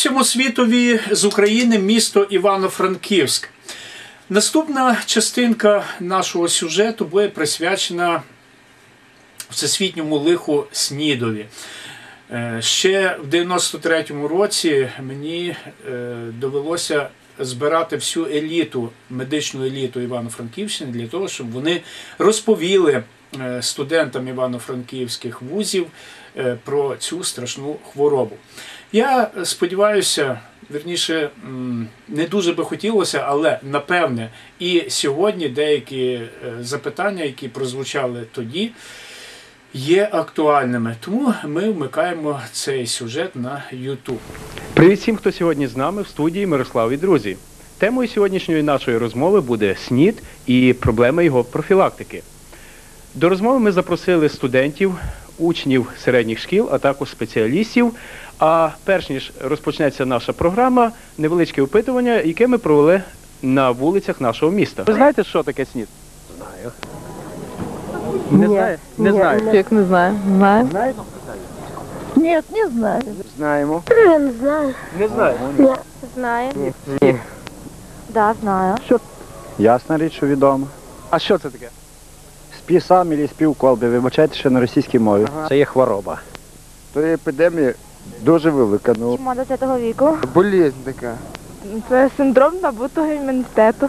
Всьому світові з України, місто Івано-Франківськ. Наступна частинка нашого сюжету буде присвячена всесвітньому лиху Снідові. Е, Ще в 93-му році мені е, довелося збирати всю еліту, медичну еліту Івано-Франківщини для того, щоб вони розповіли е, студентам івано-франківських вузів про цю страшну хворобу. Я сподіваюся, верніше, не дуже би хотілося, але напевне, і сьогодні деякі е, запитання, які прозвучали тоді, є актуальними. Тому ми вмикаємо цей сюжет на YouTube. Привіт всім, хто сьогодні з нами в студії Мирослав і друзі. Темою сьогоднішньої нашої розмови буде СНІД і проблеми його профілактики. До розмови ми запросили студентів, учнів середніх шкіл, а також спеціалістів. А перш ніж розпочнеться наша програма, невеличке опитування, яке ми провели на вулицях нашого міста. Ви знаєте, що таке СНІД? Знаю. Не знає? Не знаю. Як не знаю. Знаю. Нет, не знаю. Знаємо. Я не знаю. Не знаю. Знаю. Ні. Да, знаю. Ясна річ, що відомо. А що це таке? Спів сам і спів колби, вибачайте, що на російській мові. Це є хвороба. То є епідемія дуже велика. Ну, Чому 20 віку? болезнь така. Це синдром набутого імунітету.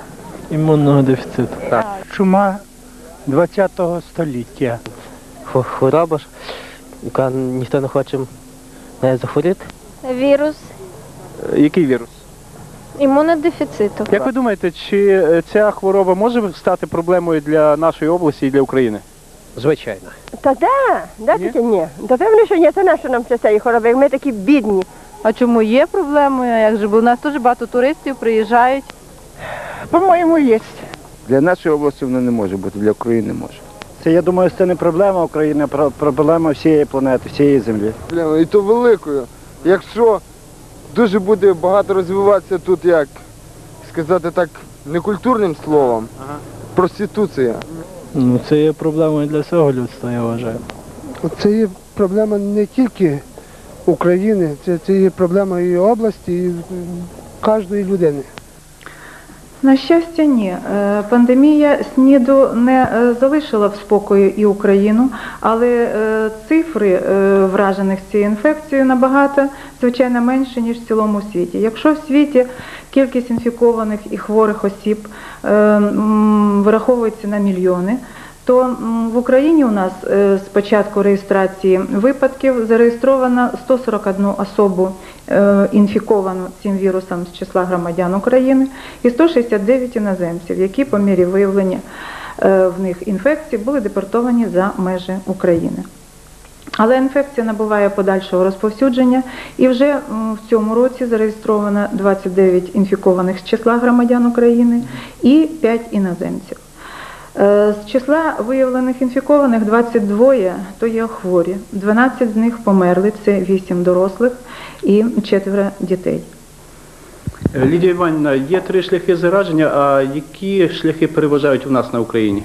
імунного дефіциту. Чума 20-го століття. Хвороба ж, яка ніхто не хоче нею захворіти. Вірус Який вірус? Імунодефіциту. Як ви думаєте, чи е, ця хвороба може стати проблемою для нашої області і для України? Звичайно. Та да, да Ні? таки ні. Та певно, що ні, це нащо нам ще цієї хвороби, як ми такі бідні. А чому є проблемою? Як же? Бо у нас дуже багато туристів приїжджають. По-моєму, є. Для нашої області воно не може бути, для України може. Це, я думаю, це не проблема України, а про- проблема всієї планети, всієї землі. І то великою. Якщо дуже буде багато розвиватися тут, як сказати так, некультурним словом, проституція. Ну, це є проблемою для всього людства, я вважаю. Це є проблема не тільки України, це, це є проблема і області, і кожної людини. На щастя, ні. Е, Пандемія СНІДу не е, залишила в спокою і Україну, але е, цифри вражених цією інфекцією набагато, звичайно, менше, ніж в цілому світі. Якщо в світі кількість інфікованих і хворих осіб враховується на мільйони, то в Україні у нас е, з початку реєстрації випадків зареєстровано 141 особу е, інфіковану цим вірусом з числа громадян України і 169 іноземців, які по мірі виявлення е, в них інфекцій були депортовані за межі України. Але інфекція набуває подальшого розповсюдження, і вже в цьому році зареєстровано 29 інфікованих з числа громадян України і 5 іноземців. Е, З числа виявлених інфікованих 22 то є хворі, 12 з них померли, це 8 дорослих і 4 дітей. Лідія Іванівна, є три шляхи зараження, а які шляхи переважають у нас на Україні?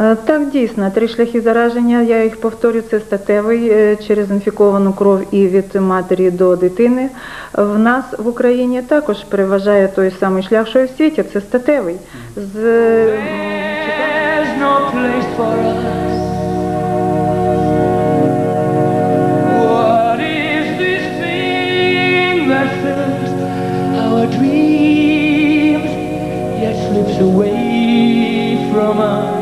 Е, Так, дійсно, три шляхи зараження, я їх повторю, це статевий е, через інфіковану кров і від матері до дитини. В нас в Україні також переважає той самий шлях, що і в світі, це статевий. З slips away from us?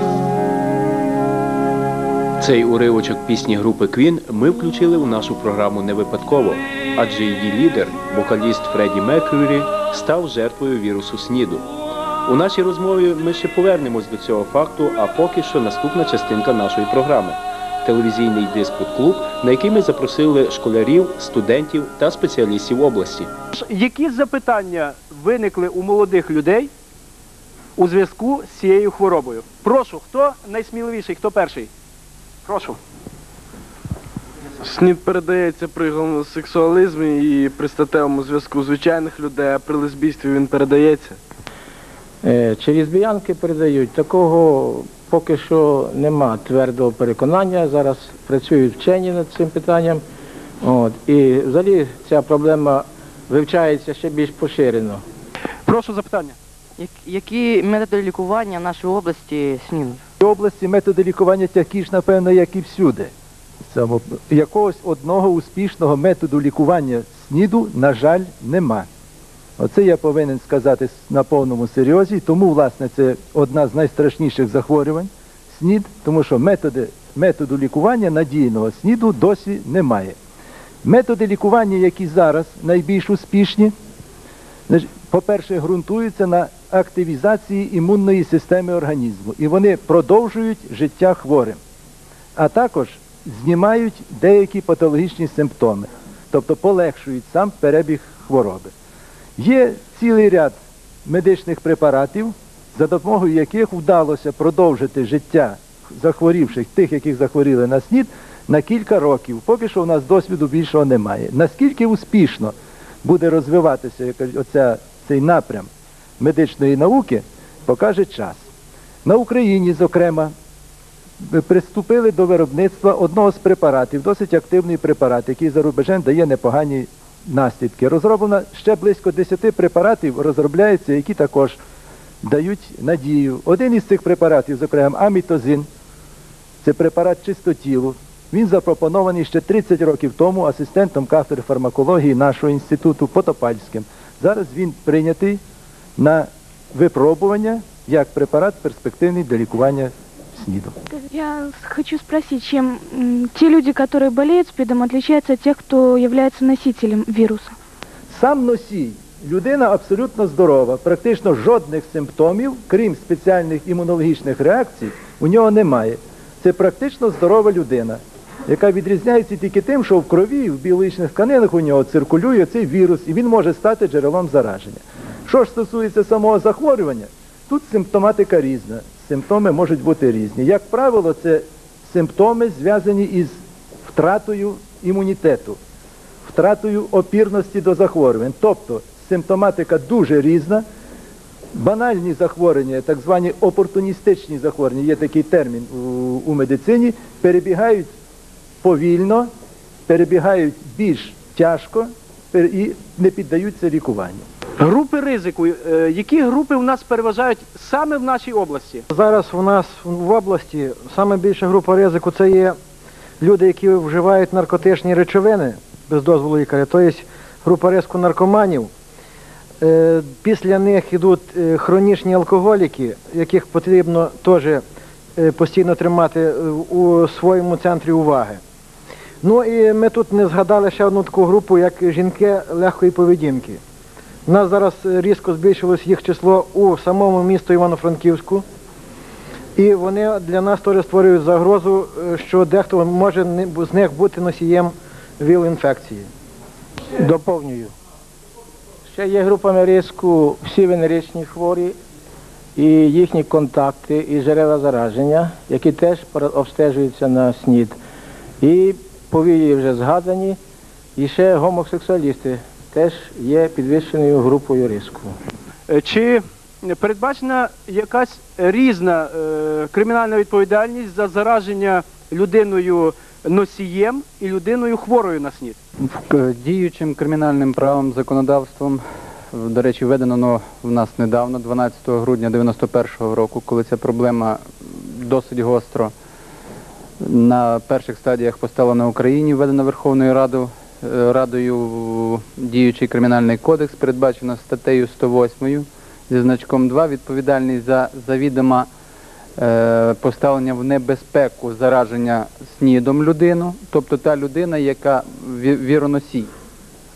Цей уривочок пісні групи Queen ми включили у нашу програму не випадково, адже її лідер, вокаліст Фредді Меркюрі, став жертвою вірусу СНІДу. У нашій розмові ми ще повернемось до цього факту, а поки що наступна частинка нашої програми телевізійний диспут-клуб, на який ми запросили школярів, студентів та спеціалістів області. Які запитання виникли у молодих людей у зв'язку з цією хворобою? Прошу, хто найсміливіший, хто перший? Прошу. СНІД передається при гомосексуалізмі і при статевому зв'язку звичайних людей, а при лесбійстві він передається. Е, Чи лесбіянки передають? Такого поки що нема твердого переконання. Зараз працюють вчені над цим питанням. От. І взагалі ця проблема вивчається ще більш поширено. Прошу запитання. Які методи лікування нашої області СНІД? Області методи лікування такі ж, напевно, як і всюди. Само- Якогось одного успішного методу лікування СНІДу, на жаль, нема. Оце я повинен сказати на повному серйозі, тому, власне, це одна з найстрашніших захворювань СНІД, тому що методи, методу лікування надійного СНІДу досі немає. Методи лікування, які зараз найбільш успішні, По-перше, ґрунтуються на активізації імунної системи організму, і вони продовжують життя хворим, а також знімають деякі патологічні симптоми, тобто полегшують сам перебіг хвороби. Є цілий ряд медичних препаратів, за допомогою яких вдалося продовжити життя захворівших, тих, яких захворіли на СНІД, на кілька років. Поки що у нас досвіду більшого немає. Наскільки успішно буде розвиватися оця, цей напрям медичної науки, покаже час. На Україні, зокрема, приступили до виробництва одного з препаратів, досить активний препарат, який за рубежем дає непогані наслідки. Розроблено ще близько 10 препаратів, розробляється, які також дають надію. Один із цих препаратів, зокрема, амітозин, це препарат чистотілу. Він запропонований ще 30 років тому асистентом кафедри фармакології нашого інституту Потопальським. Зараз він прийнятий на випробування як препарат перспективний для лікування СНІДу. Я хочу спросить, чем м, те люди, которые болеют СПИДом, отличаются от тех, кто является носителем вируса? Сам носій, людина абсолютно здорова, практично жодних симптомів, крім спеціальних імунологічних реакцій, у нього немає. Це практично здорова людина, яка відрізняється тільки тим, що в крові в біологічних тканинах у нього циркулює цей вірус, і він може стати джерелом зараження. Що ж стосується самого захворювання, тут симптоматика різна. Симптоми можуть бути різні. Як правило, це симптоми зв'язані із втратою імунітету втратою опірності до захворювань. Тобто симптоматика дуже різна. Банальні захворювання, так звані опортуністичні захворювання, є такий термін у, медицині, перебігають повільно, перебігають більш тяжко і не піддаються лікуванню. Групи ризику. Е, Які групи у нас переважають саме в нашій області? Зараз у нас в області саме більша група ризику це є люди, які вживають наркотичні речовини без дозволу лікаря, тобто група ризику наркоманів. Е, Після них йдуть е, хронічні алкоголіки, яких потрібно теж постійно тримати у своєму центрі уваги. Ну і ми тут не згадали ще одну таку групу, як жінки легкої поведінки. У нас зараз е, різко збільшилось їх число у самому місту Івано-Франківську. І вони для нас теж створюють загрозу, е, що дехто може з них бути носієм ВІЛ-інфекції. Доповнюю. Ще є групами ризику всі венеричні хворі і їхні контакти і джерела зараження, які теж обстежуються на СНІД. І повії вже згадані, і ще гомосексуалісти теж є підвищеною групою ризику. Е, Чи передбачена якась різна е, кримінальна відповідальність за зараження людиною носієм і людиною хворою на СНІД? Діючим кримінальним правом законодавством, до речі, введено воно в нас недавно, 12 грудня 91 року, коли ця проблема досить гостро на перших стадіях постала на Україні, введена Верховною Радою, е, Радою діючий кримінальний кодекс, передбачено статтею 108 зі значком 2 відповідальність за завідома е, поставлення в небезпеку зараження снідом людину, тобто та людина, яка ві- віроносій,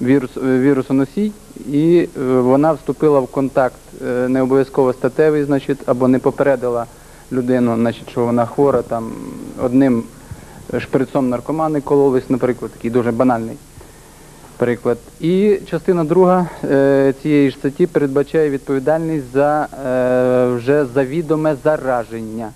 вірус, е, вірусоносій, і е, вона вступила в контакт не обов'язково статевий, значить, або не попередила людину, значить, що вона хвора там одним шприцом наркомани кололись, наприклад, такий дуже банальний приклад. І частина друга е, цієї ж статті передбачає відповідальність за е, вже завідоме зараження.